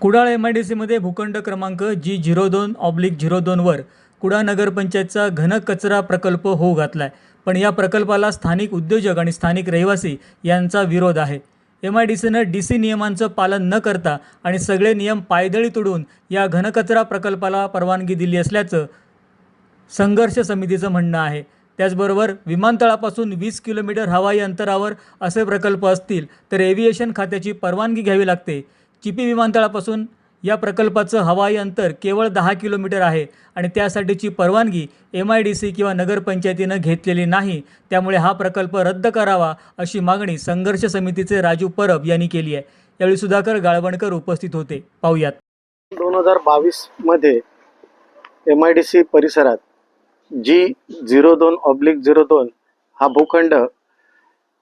Kudal M I D सीमध्ये भूखंड क्रमांक जी झिरो दोन ऑब्लिक झिरो दोनवर कुडाळ नगरपंचायतचा घन कचरा प्रकल्प होऊ घातला आहे पण या प्रकल्पाला स्थानिक उद्योजक आणि स्थानिक रहिवासी यांचा विरोध आहे. एम आय डी सीनं डी सी नियमांचं पालन न करता आणि सगळे नियम पायदळी तोडून या घनकचरा प्रकल्पाला परवानगी दिली असल्याचं संघर्ष समितीचं म्हणणं आहे. त्याचबरोबर विमानतळापासून वीस किलोमीटर हवाई अंतरावर असे प्रकल्प असतील तर एव्हिएशन खात्याची परवानगी घ्यावी लागते. चिपी विमानतळापासून या प्रकल्पाचं हवाई अंतर केवळ दहा किलोमीटर आहे आणि त्यासाठीची परवानगी एम आय डी सी किंवा नगरपंचायतीनं घेतलेली नाही. त्यामुळे हा प्रकल्प रद्द करावा अशी मागणी संघर्ष समितीचे राजू परब यांनी केली आहे. यावेळी सुधाकर गाळवणकर उपस्थित होते. पाहुयात. दोन हजार बावीसमध्ये एम आय डी सी परिसरात जी झिरो दोन ऑब्लिक झिरो दोन हा भूखंड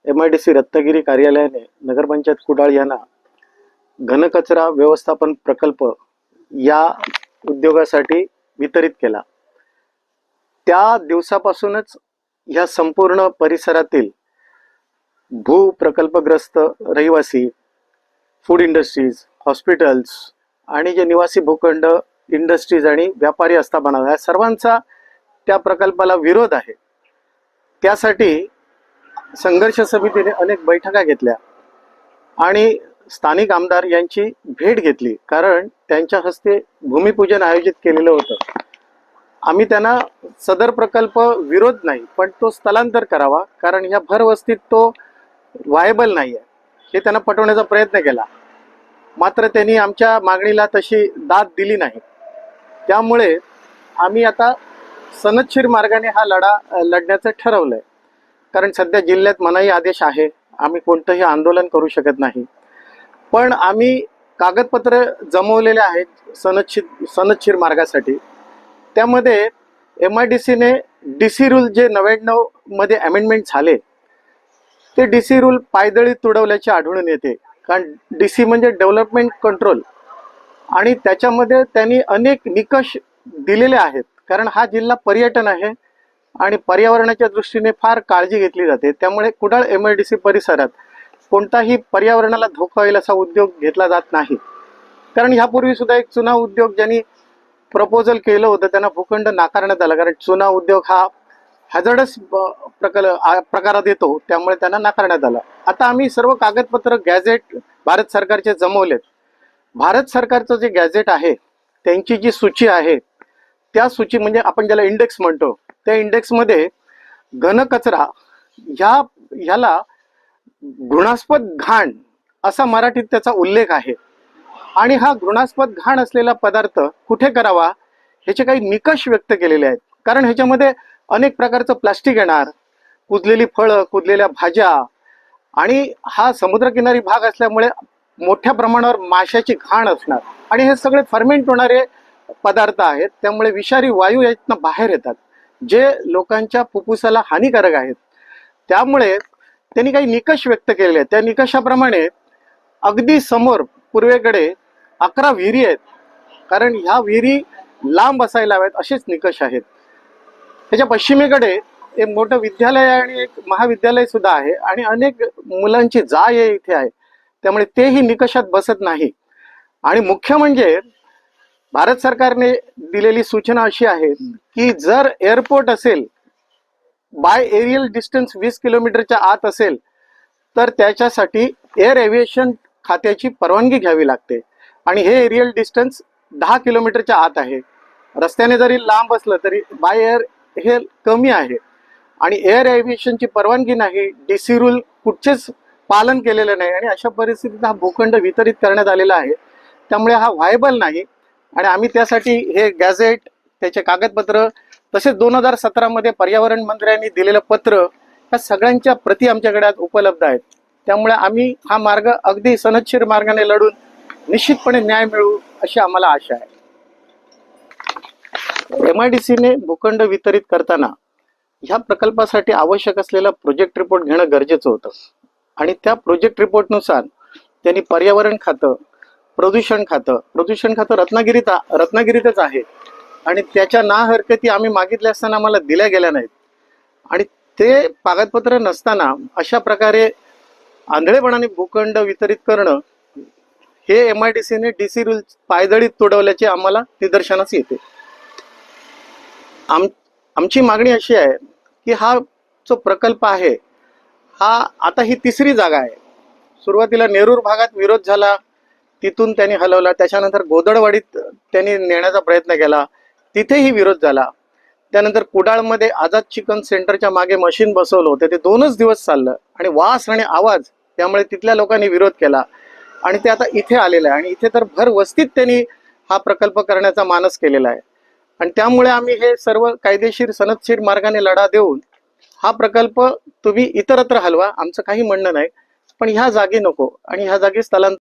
M I D C Ratnagiri कार्यालयाने नगरपंचायत कुडाळ यांना घनकचरा व्यवस्थापन प्रकल्प या उद्योगासाठी वितरित केला. त्या दिवसापासूनच ह्या संपूर्ण परिसरातील भूप्रकल्पग्रस्त रहिवासी फूड इंडस्ट्रीज हॉस्पिटल्स आणि जे निवासी भूखंड इंडस्ट्रीज आणि व्यापारी आस्थापना या सर्वांचा त्या प्रकल्पाला विरोध आहे. त्यासाठी संघर्ष समितीने अनेक बैठका घेतल्या आणि स्थानिक आमदार यांची भेट घेतली कारण त्यांच्या हस्ते भूमिपूजन आयोजित केलेलं होतं. आम्ही त्यांना सदर प्रकल्प विरोध नाही पण तो स्थलांतर करावा कारण ह्या भरवस्तीत तो व्हायबल नाही आहे हे त्यांना पटवण्याचा प्रयत्न केला. मात्र त्यांनी आमच्या मागणीला तशी दाद दिली नाही. त्यामुळे आम्ही आता सनदशीर मार्गाने हा लढा लढण्याचं लढण्याचं ठरवलंय. कारण सध्या जिल्ह्यात मनाई आदेश आहे. आम्ही कोणतंही आंदोलन करू शकत नाही. पण आम्ही कागदपत्र जमवलेले आहेत सनदशीर सनदशीर मार्गासाठी. त्यामध्ये एम आय डी सीने डी सी रूल जे नव्याण्णवमध्ये अमेंडमेंट झाले ते डी सी रूल पायदळी तुडवल्याचे आढळून येते. कारण डी सी म्हणजे डेव्हलपमेंट कंट्रोल आणि त्याच्यामध्ये त्यांनी अनेक निकष दिलेले आहेत. कारण हा जिल्हा पर्यटन आहे आणि पर्यावरणाच्या दृष्टीने फार काळजी घेतली जाते. त्यामुळे Kudal M I D C परिसरात कोणताही पर्यावरणाला धोका होईल असा उद्योग घेतला जात नाही. कारण ह्यापूर्वी सुद्धा एक चुना उद्योग ज्यांनी प्रपोजल केलं होतं त्यांना भूखंड नाकारण्यात आला. कारण चुना उद्योग हा हॅझर्डस प्रकल प्रकारात येतो. त्यामुळे त्यांना नाकारण्यात आला. आता आम्ही सर्व कागदपत्र गॅझेट भारत सरकारचे जमवलेत. भारत सरकारचं जे गॅझेट आहे त्यांची जी सूची आहे त्या सूची म्हणजे आपण ज्याला इंडेक्स म्हणतो त्या इंडेक्समध्ये घनकचरा ह्या ह्याला घृणास्पद घाण असा मराठीत त्याचा उल्लेख आहे. आणि हा घृणास्पद घाण असलेला पदार्थ कुठे करावा ह्याचे काही निकष व्यक्त केलेले आहेत. कारण ह्याच्यामध्ये अनेक प्रकारचं प्लास्टिक येणार कुजलेली फळं कुजलेल्या भाज्या आणि हा समुद्रकिनारी भाग असल्यामुळे मोठ्या प्रमाणावर माशाची घाण असणार. आणि हे सगळे फर्मेंट होणारे पदार्थ आहेत. त्यामुळे विषारी वायू यातनं बाहेर येतात जे लोकांच्या फुफ्फुसाला हानिकारक आहेत. त्यामुळे त्यांनी काही निकष व्यक्त केलेले आहेत. त्या निकषाप्रमाणे अगदी समोर पूर्वेकडे अकरा विहिरी आहेत. कारण ह्या विहिरी लांब असायला हव्यात असेच निकष आहेत. त्याच्या पश्चिमेकडे एक मोठं विद्यालय आणि एक महाविद्यालय सुद्धा आहे आणि अनेक मुलांची जाय आहे इथे आहे. त्यामुळे तेही निकषात बसत नाही. आणि मुख्य म्हणजे भारत सरकारने दिलेली सूचना अशी आहे की जर एअरपोर्ट असेल बाय एरियल डिस्टन्स वीस किलोमीटरच्या आत असेल तर त्याच्यासाठी एअर एव्हिएशन खात्याची परवानगी घ्यावी लागते. आणि हे एरियल डिस्टन्स दहा किलोमीटरच्या आत आहे. रस्त्याने जरी लांब असलं तरी बाय एअर हे कमी आहे. आणि एअर एव्हिएशनची परवानगी नाही डी सी रूल कुठचेच पालन केलेलं नाही आणि अशा परिस्थितीत हा भूखंड वितरित करण्यात आलेला आहे. त्यामुळे हा व्हायबल नाही. आणि आम्ही त्यासाठी हे गॅझेट त्याचे कागदपत्र तसेच दोन हजार सतरामध्ये पर्यावरण मंत्र्यांनी दिलेलं पत्र ह्या सगळ्यांच्या प्रती आमच्याकडे आज उपलब्ध आहेत. त्यामुळे आम्ही हा मार्ग अगदी सनच्छीर मार्गाने लढून निश्चितपणे न्याय मिळू अशी आम्हाला आशा आहे. एम आय डी सीने भूखंड वितरित करताना ह्या प्रकल्पासाठी आवश्यक असलेला प्रोजेक्ट रिपोर्ट घेणं गरजेचं होतं. आणि त्या प्रोजेक्ट रिपोर्टनुसार त्यांनी पर्यावरण खातं प्रदूषण खातं प्रदूषण खातं रत्नागिरीत रत्नागिरीतच आहे. आणि त्याच्या ना हरकती आम्ही मागितल्या असताना आम्हाला दिल्या गेल्या नाहीत. आणि ते कागदपत्र नसताना अशा प्रकारे आंधळेपणाने भूखंड वितरित करणं हे एम आय डी सीने डी सी रूल पायदळीत तुडवल्याचे आम्हाला निदर्शनास येते. आम आमची मागणी अशी आहे की हा जो प्रकल्प आहे हा आता ही तिसरी जागा आहे. सुरुवातीला नेरूर भागात विरोध झाला तिथून त्यांनी हलवला त्याच्यानंतर गोदडवाडीत त्यांनी नेण्याचा प्रयत्न केला तिथेही विरोध झाला. त्यानंतर कुडाळमध्ये आझाद चिकन सेंटरच्या मागे मशीन बसवलं होतं. ते दोनच दिवस चाललं. आणि वास आणि आवाज त्यामुळे तिथल्या लोकांनी विरोध केला. आणि ते आता इथे आलेलं आहे. आणि इथे तर भर वस्तीत त्यांनी हा प्रकल्प करण्याचा मानस केलेला आहे. आणि त्यामुळे आम्ही हे सर्व कायदेशीर सनदशीर मार्गाने लढा देऊन हा प्रकल्प तुम्ही इतरत्र हलवा आमचं काही म्हणणं नाही. पण ह्या जागी नको. आणि ह्या जागी स्थलांतर